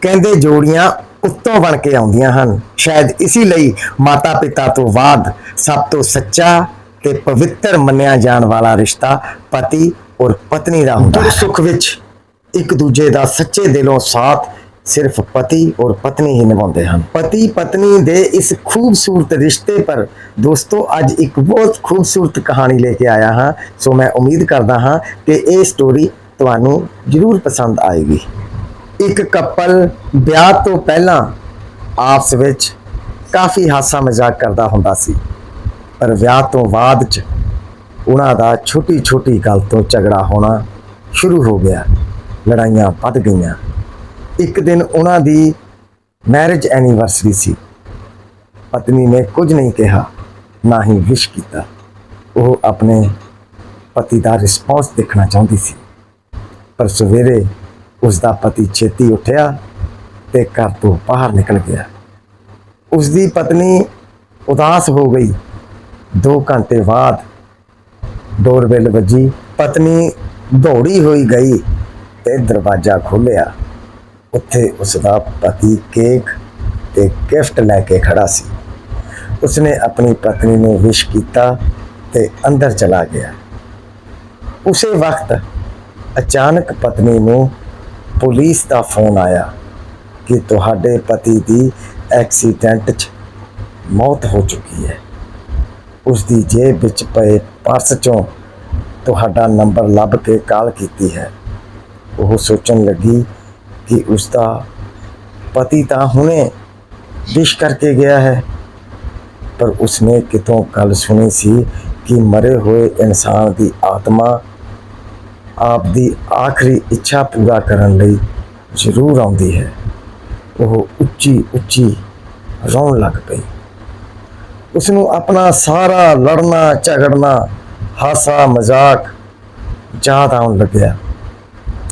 ਕਹਿੰਦੇ ਜੋੜੀਆਂ ਉੱਤੋਂ ਬਣ ਕੇ ਆਉਂਦੀਆਂ ਹਨ। ਸ਼ਾਇਦ ਇਸੇ ਲਈ ਮਾਤਾ ਪਿਤਾ ਤੋਂ ਬਾਅਦ ਸਭ ਤੋਂ ਸੱਚਾ ਤੇ ਪਵਿੱਤਰ ਮੰਨਿਆ ਜਾਣ ਵਾਲਾ ਰਿਸ਼ਤਾ ਪਤੀ ਔਰ ਪਤਨੀ ਦਾ ਹੁੰਦਾ ਹੈ। ਸੁੱਖ ਵਿੱਚ ਇੱਕ ਦੂਜੇ ਦਾ ਸੱਚੇ ਦਿਲੋਂ ਸਾਥ ਸਿਰਫ ਪਤੀ ਔਰ ਪਤਨੀ ਹੀ ਨਿਭਾਉਂਦੇ ਹਨ। ਪਤੀ ਪਤਨੀ ਦੇ ਇਸ ਖੂਬਸੂਰਤ ਰਿਸ਼ਤੇ ਪਰ ਦੋਸਤੋ, ਅੱਜ ਇੱਕ ਬਹੁਤ ਖੂਬਸੂਰਤ ਕਹਾਣੀ ਲੈ ਕੇ ਆਇਆ ਹਾਂ। ਸੋ ਮੈਂ ਉਮੀਦ ਕਰਦਾ ਹਾਂ ਕਿ ਇਹ ਸਟੋਰੀ ਤੁਹਾਨੂੰ ਜ਼ਰੂਰ ਪਸੰਦ ਆਏਗੀ। ਇੱਕ ਕਪਲ ਵਿਆਹ ਤੋਂ ਪਹਿਲਾਂ ਆਪਸ ਵਿੱਚ ਕਾਫੀ ਹਾਸਾ ਮਜ਼ਾਕ ਕਰਦਾ ਹੁੰਦਾ ਸੀ। ਪਰ ਵਿਆਹ ਤੋਂ ਬਾਅਦ ਚ ਉਹਨਾਂ ਦਾ ਛੋਟੀ ਛੋਟੀ ਗੱਲ ਤੋਂ ਝਗੜਾ ਹੋਣਾ ਸ਼ੁਰੂ ਹੋ ਗਿਆ। ਲੜਾਈਆਂ ਵੱਧ ਗਈਆਂ। ਇੱਕ ਦਿਨ ਉਹਨਾਂ ਦੀ ਮੈਰਿਜ ਐਨੀਵਰਸਰੀ ਸੀ। ਪਤਨੀ ਨੇ ਕੁਝ ਨਹੀਂ ਕਿਹਾ, ਨਾ ਹੀ ਵਿਸ਼ ਕੀਤਾ। ਉਹ ਆਪਣੇ ਪਤੀ ਦਾ ਰਿਸਪੌਂਸ ਦੇਖਣਾ ਚਾਹੁੰਦੀ ਸੀ। ਪਰ ਸਵੇਰੇ ਉਸ ਦਾ ਪਤੀ ਛੇਤੀ ਉੱਠਿਆ ਤੇ ਘਰ ਤੋਂ ਬਾਹਰ ਨਿਕਲ ਗਿਆ। ਉਸ ਦੀ ਪਤਨੀ ਉਦਾਸ ਹੋ ਗਈ। 2 ਘੰਟੇ ਬਾਅਦ ਡੋਰਬੈਲ ਵੱਜੀ। ਪਤਨੀ ਦੌੜੀ ਹੋਈ ਗਈ ਤੇ ਦਰਵਾਜ਼ਾ ਖੋਲ੍ਹਿਆ। ਉੱਥੇ ਉਸ ਦਾ ਪਤੀ ਕੇਕ ਤੇ ਗਿਫਟ ਲੈ ਕੇ ਖੜਾ ਸੀ। ਉਸਨੇ ਆਪਣੀ ਪਤਨੀ ਨੂੰ ਵਿਸ਼ ਕੀਤਾ ਤੇ ਅੰਦਰ ਚਲਾ ਗਿਆ। ਉਸੇ ਵਕਤ ਅਚਾਨਕ ਪਤਨੀ ਨੂੰ ਪੁਲਿਸ ਦਾ ਫੋਨ ਆਇਆ ਕਿ ਤੁਹਾਡੇ ਪਤੀ ਦੀ ਐਕਸੀਡੈਂਟ 'ਚ ਮੌਤ ਹੋ ਚੁੱਕੀ ਹੈ। ਉਸ ਦੀ ਜੇਬ ਵਿੱਚ ਪਏ ਪਰਸ 'ਚੋਂ ਤੁਹਾਡਾ ਨੰਬਰ ਲੱਭ ਕੇ ਕਾਲ ਕੀਤੀ ਹੈ। ਉਹ ਸੋਚਣ ਲੱਗੀ ਕਿ ਉਸ ਦਾ ਪਤੀ ਤਾਂ ਹੁਣੇ ਵਿਸ਼ ਕਰਕੇ ਗਿਆ ਹੈ, ਪਰ ਉਸਨੇ ਕਿਤੋਂ ਗੱਲ ਸੁਣੀ ਸੀ ਕਿ ਮਰੇ ਹੋਏ ਇਨਸਾਨ ਦੀ ਆਤਮਾ ਆਪ ਦੀ ਆਖਰੀ ਇੱਛਾ ਪੂਰਾ ਕਰਨ ਲਈ ਜ਼ਰੂਰ ਆਉਂਦੀ ਹੈ। ਉਹ ਉੱਚੀ ਉੱਚੀ ਰੋਣ ਲੱਗ ਪਈ। ਉਸ ਨੂੰ ਆਪਣਾ ਸਾਰਾ ਲੜਨਾ, ਝਗੜਨਾ ਹਾਸਾ ਮਜ਼ਾਕ ਯਾਦ ਆਉਣ ਲੱਗਿਆ।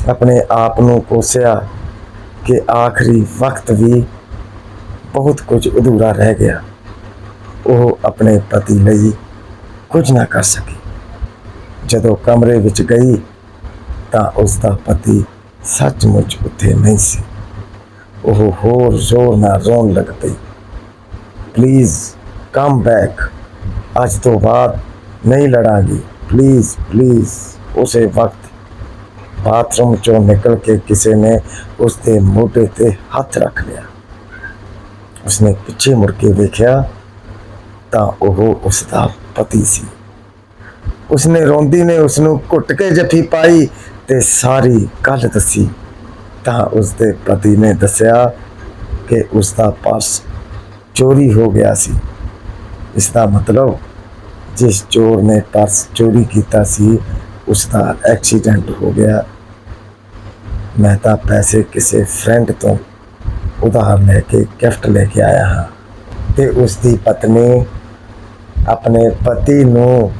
ਆਪਣੇ ਆਪ ਨੂੰ ਕੋਸਿਆ ਕਿ ਆਖਰੀ ਵਕਤ ਵੀ ਬਹੁਤ ਕੁਝ ਅਧੂਰਾ ਰਹਿ ਗਿਆ। ਉਹ ਆਪਣੇ ਪਤੀ ਲਈ ਕੁਝ ਨਾ ਕਰ ਸਕੀ। ਜਦੋਂ ਕਮਰੇ ਵਿੱਚ ਗਈ ਤਾਂ ਉਸ ਦਾ ਪਤੀ ਸੱਚਮੁੱਚ ਉੱਥੇ ਨਹੀਂ ਸੀ। ਉਹ ਹੋਰ ਜ਼ੋਰ ਨਾਲ ਰੋਣ ਲੱਗ ਪਈ। ਪਲੀਜ਼ ਕਮ ਬੈਕ ਅੱਜ ਤੋਂ ਬਾਅਦ ਨਹੀਂ ਲੜਾਂਗੀ। ਪਲੀਜ਼ ਪਲੀਜ਼ ਉਸੇ ਵਕਤ ਬਾਥਰੂਮ ਚੋਂ ਨਿਕਲ ਕੇ ਕਿਸੇ ਨੇ ਉਸ ਦੇ ਮੋਢੇ ਤੇ ਹੱਥ ਰੱਖ ਲਿਆ। ਉਸਨੇ ਪਿੱਛੇ ਮੁੜ ਕੇ ਵੇਖਿਆ ਤਾਂ ਉਹ ਉਸ ਦਾ ਪਤੀ ਸੀ। ਉਸਨੇ ਰੋਂਦੀ ਨੇ ਉਸ ਨੂੰ ਘੁੱਟ ਕੇ ਜੱਫੀ ਪਾਈ। ਤੇ ਸਾਰੀ ਗੱਲ ਦੱਸੀ, ਤਾਂ ਉਸ ਦੇ ਪਤੀ ਨੇ ਦੱਸਿਆ ਕਿ ਉਸ ਦਾ ਪਰਸ ਚੋਰੀ ਹੋ ਗਿਆ ਸੀ। ਇਸ ਦਾ ਮਤਲਬ ਜਿਸ ਚੋਰ ਨੇ ਪਰਸ ਚੋਰੀ ਕੀਤਾ ਸੀ ਉਸ ਦਾ ਐਕਸੀਡੈਂਟ ਹੋ ਗਿਆ। ਮੈਂ ਤਾਂ ਪੈਸੇ ਕਿਸੇ ਫਰੈਂਡ ਤੋਂ ਉਧਾਰ ਲੈ ਕੇ, ਗਿਫਟ ਲੈ ਕੇ ਆਇਆ ਹਾਂ ਤੇ ਉਸ ਦੀ ਪਤਨੀ ਆਪਣੇ ਪਤੀ ਨੂੰ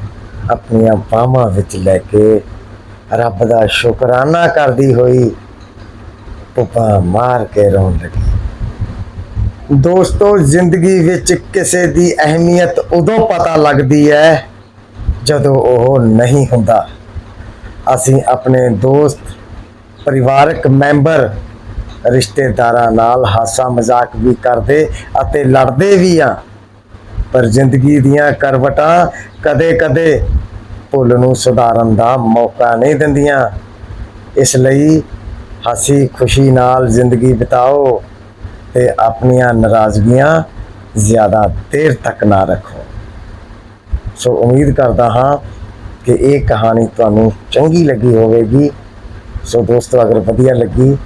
ਆਪਣੀਆਂ ਬਾਹਾਂ ਵਿੱਚ ਲੈ ਕੇ ਰੱਬ ਦਾ ਸ਼ੁਕਰਾਨਾ ਕਰਦੀ ਹੋਈ ਪੁਪਾ ਮਾਰ ਕੇ ਰੋਣ ਲੱਗੀ। ਦੋਸਤੋ, ਜ਼ਿੰਦਗੀ ਵਿੱਚ ਕਿਸੇ ਦੀ ਅਹਿਮੀਅਤ ਉਦੋਂ ਪਤਾ ਲੱਗਦੀ ਹੈ ਜਦੋਂ ਉਹ ਨਹੀਂ ਹੁੰਦਾ। ਅਸੀਂ ਆਪਣੇ ਦੋਸਤ, ਪਰਿਵਾਰਕ ਮੈਂਬਰ, ਰਿਸ਼ਤੇਦਾਰਾਂ ਨਾਲ ਹਾਸਾ ਮਜ਼ਾਕ ਵੀ ਕਰਦੇ ਅਤੇ ਲੜਦੇ ਵੀ ਆ ਪਰ ਜ਼ਿੰਦਗੀ ਦੀਆਂ ਕਰਵਟਾਂ ਕਦੇ-ਕਦੇ ਭੁੱਲ ਨੂੰ ਸੁਧਾਰਨ ਦਾ ਮੌਕਾ ਨਹੀਂ ਦਿੰਦੀਆਂ। ਇਸ ਲਈ ਹਸੀ ਖੁਸ਼ੀ ਨਾਲ ਜ਼ਿੰਦਗੀ ਬਿਤਾਓ ਤੇ ਆਪਣੀਆਂ ਨਾਰਾਜ਼ਗੀਆਂ ਜ਼ਿਆਦਾ ਦੇਰ ਤੱਕ ਨਾ ਰੱਖੋ। ਸੋ ਉਮੀਦ ਕਰਦਾ ਹਾਂ ਕਿ ਇਹ ਕਹਾਣੀ ਤੁਹਾਨੂੰ ਚੰਗੀ ਲੱਗੀ ਹੋਵੇਗੀ। ਸੋ ਦੋਸਤੋ, ਅਗਰ ਵਧੀਆ ਲੱਗੀ,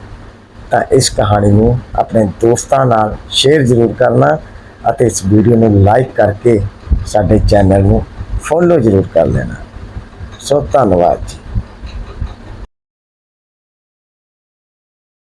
ਤਾਂ ਇਸ ਕਹਾਣੀ ਨੂੰ ਆਪਣੇ ਦੋਸਤਾਂ ਨਾਲ ਸ਼ੇਅਰ ਜ਼ਰੂਰ ਕਰਨਾ ਅਤੇ ਇਸ ਵੀਡੀਓ ਨੂੰ ਲਾਈਕ ਕਰਕੇ ਸਾਡੇ ਚੈਨਲ ਨੂੰ ਫੋਲੋ ਜ਼ਰੂਰ ਕਰ ਲੈਣਾ। só está no like.